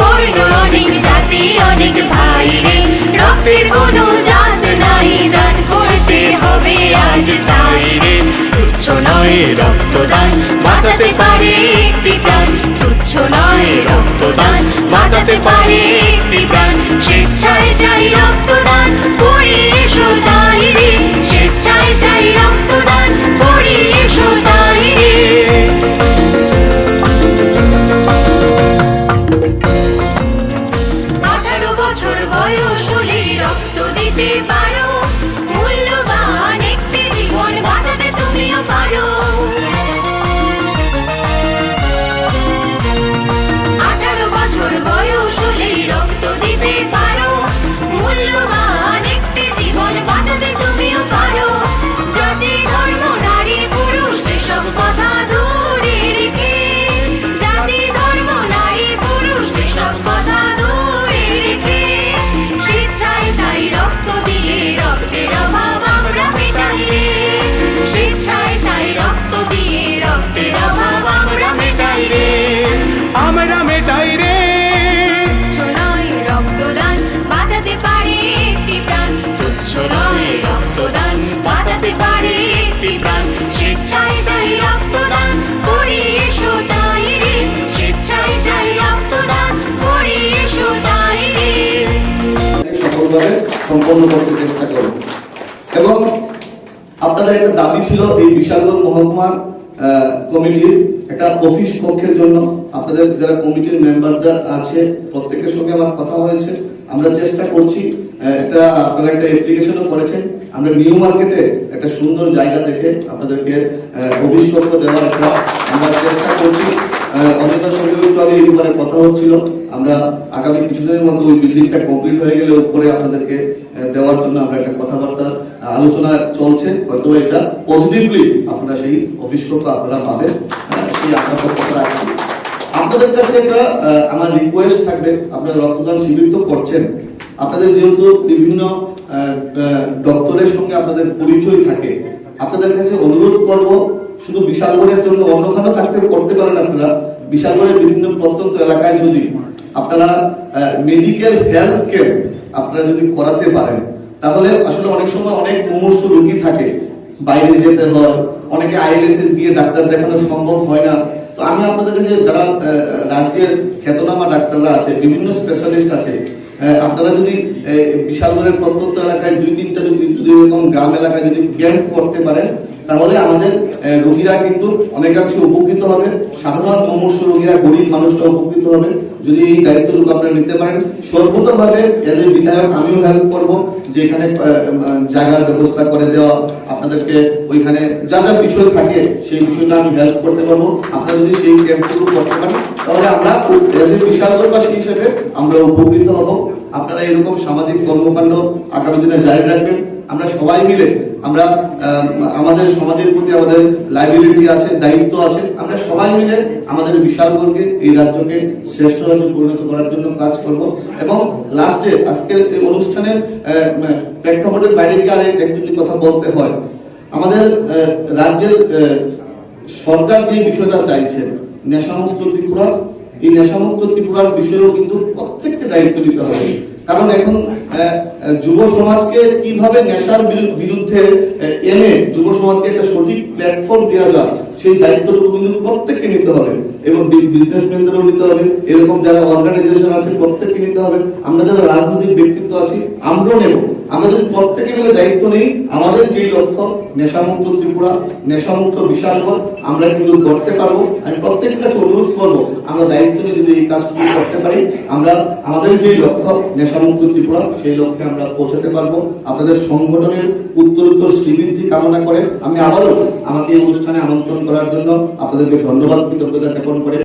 বর্ণ অনেক জাতি, অনেক ভাই রে। রক্তের কোনো জাত নাই, দান করতে হবে আজ তাই রে। তুচ্ছ নয় রক্তদান, বাঁচাতে পারে একটি প্রাণ। তুচ্ছ নয় রক্তদান, বাঁচাতে পারে একটি প্রাণ। সফলভাবে সম্পন্ন করতে চেষ্টা করব। এবং আপনাদের একটা দাবি ছিল এই বিশালগড় মহকুমার কমিটির একটা অফিস কক্ষের জন্য। আপনাদের যারা কমিটির মেম্বাররা আছে, প্রত্যেকের সঙ্গে আমার কথা হয়েছে। আমরা চেষ্টা করছি একটা, আপনারা একটা অ্যাপ্লিকেশনও করেছেন। আমরা নিউ মার্কেটে একটা সুন্দর জায়গা দেখে আপনাদেরকে অফিস কক্ষ দেওয়ার একটা আমরা চেষ্টা করছি। আহ, অনেকের সঙ্গে একটু আগে ব্যাপারে কথা হচ্ছিল। আমরা আগামী কিছুদিনের মধ্যে ওই বিল্ডিংটা কমপ্লিট হয়ে গেলে উপরে আপনাদেরকে দেওয়ার জন্য আমরা একটা কথাবার্তা আলোচনা চলছে। হয়তো এটা পজিটিভলি আপনারা সেই অফিস কক্ষ আপনারা পাবেন সেই আশা করতে রাখছি। আপনাদের কাছে একটা আমার রিকোয়েস্ট থাকবে। আপনারা রক্তদান শিবির তো করছেন। আপনাদের যেহেতু বিভিন্ন দপ্তরের সঙ্গে আপনাদের পরিচয় থাকে আপনাদের কাছে অনুরোধ করব শুধু বিশালগড়ের জন্য অন্যখানে থাকতে করতে পারেন আপনারা। বিশালগড়ের বিভিন্ন প্রত্যন্ত এলাকায় যদি আপনারা মেডিকেল হেলথ কেয়ার আপনারা যদি করাতে পারেন, তাহলে আসলে অনেক সময় অনেক মুমূর্ষ রোগী থাকে। বাইরে যেতে হয়, অনেকে আইএলএস গিয়ে ডাক্তার দেখানো সম্ভব হয় না। তো আমি আপনাদের কাছে যারা রাজ্যের খ্যাতনামা ডাক্তাররা আছে, বিভিন্ন স্পেশালিস্ট আছে আপনারা যদি বিশালগড়ের প্রত্যন্ত এলাকায় দুই তিনটা যদি যদি এরকম গ্রাম এলাকায় যদি ক্যাম্প করতে পারেন, তাহলে আমাদের রোগীরা কিন্তু অনেকাংশে উপকৃত হবে। সাধারণ মুমূর্ষ রোগীরা, গরিব মানুষরা উপকৃত হবে। যদি এই দায়িত্বটুকু আপনারা নিতে পারেন, সর্বতভাবে এজ এ বিধায়ক আমিও হেল্প করব, যে এখানে জায়গার ব্যবস্থা করে দেওয়া, আপনাদেরকে ওইখানে যা যা বিষয় থাকে, সেই বিষয়টা আমি হেল্প করতে পারব। আপনারা যদি সেই ক্যাম্পগুলো করতে পারেন, তাহলে আমরা এজ এ বিশালগড়বাসী হিসেবে আমরা উপকৃত হব। আপনারা এরকম সামাজিক কর্মকাণ্ড আগামী দিনে জারি রাখবেন। আমরা সবাই মিলে, আমরা আমাদের সমাজের প্রতি আমাদের লাইবিলিটি আছে, দায়িত্ব আছে, আমরা সবাই মিলে আমাদের বিশালগড়কে এই রাজ্যকে শ্রেষ্ঠ রাজ্যে পরিণত করার জন্য কাজ করব। এবং লাস্টে আজকের অনুষ্ঠানের প্রেক্ষাপটের বাইরে গিয়ে এক দুটি কথা বলতে হয়। আমাদের রাজ্যের সরকার যে বিষয়টা চাইছে, নেশামুক্ত ত্রিপুরা, এই নেশামুক্ত ত্রিপুরার বিষয়েও কিন্তু প্রত্যেককে দায়িত্ব নিতে হবে। কারণ এখন যুব সমাজকে কীভাবে নেশার বিরু- বিরুদ্ধে এনে যুব সমাজকে একটা সঠিক প্ল্যাটফর্ম দেওয়া যায়, সেই দায়িত্বটুকু কিন্তু প্রত্যেককে নিতে হবে এবং বিজনেসম্যানদেরও নিতে হবে। এরকম যারা অর্গানাইজেশন আছে, প্রত্যেককে নিতে হবে। আমরা যারা রাজনৈতিক ব্যক্তিত্ব আছি, আমরাও নেব। যদি প্রত্যেকে মিলে দায়িত্ব নেই। আমাদের যে লক্ষ্য, নেশামুক্ত ত্রিপুরা, নেশামুক্ত বিশালগড়, আমরা কিন্তু করতে পারব। আমি প্রত্যেকের কাছে অনুরোধ করব, আমরা দায়িত্ব নিয়ে যদি এই কাজটুকু করতে পারি, আমরা আমাদের যে লক্ষ্য, নেশামুক্ত ত্রিপুরা, সেই লক্ষ্যে আমরা পৌঁছাতে পারব। আপনাদের সংগঠনের উত্তরোত্তর শ্রীবৃদ্ধি কামনা করে আমি আবারও আমাকে এই অনুষ্ঠানে আমন্ত্রণ করার জন্য আপনাদেরকে ধন্যবাদ, কৃতজ্ঞতা জ্ঞাপন করে।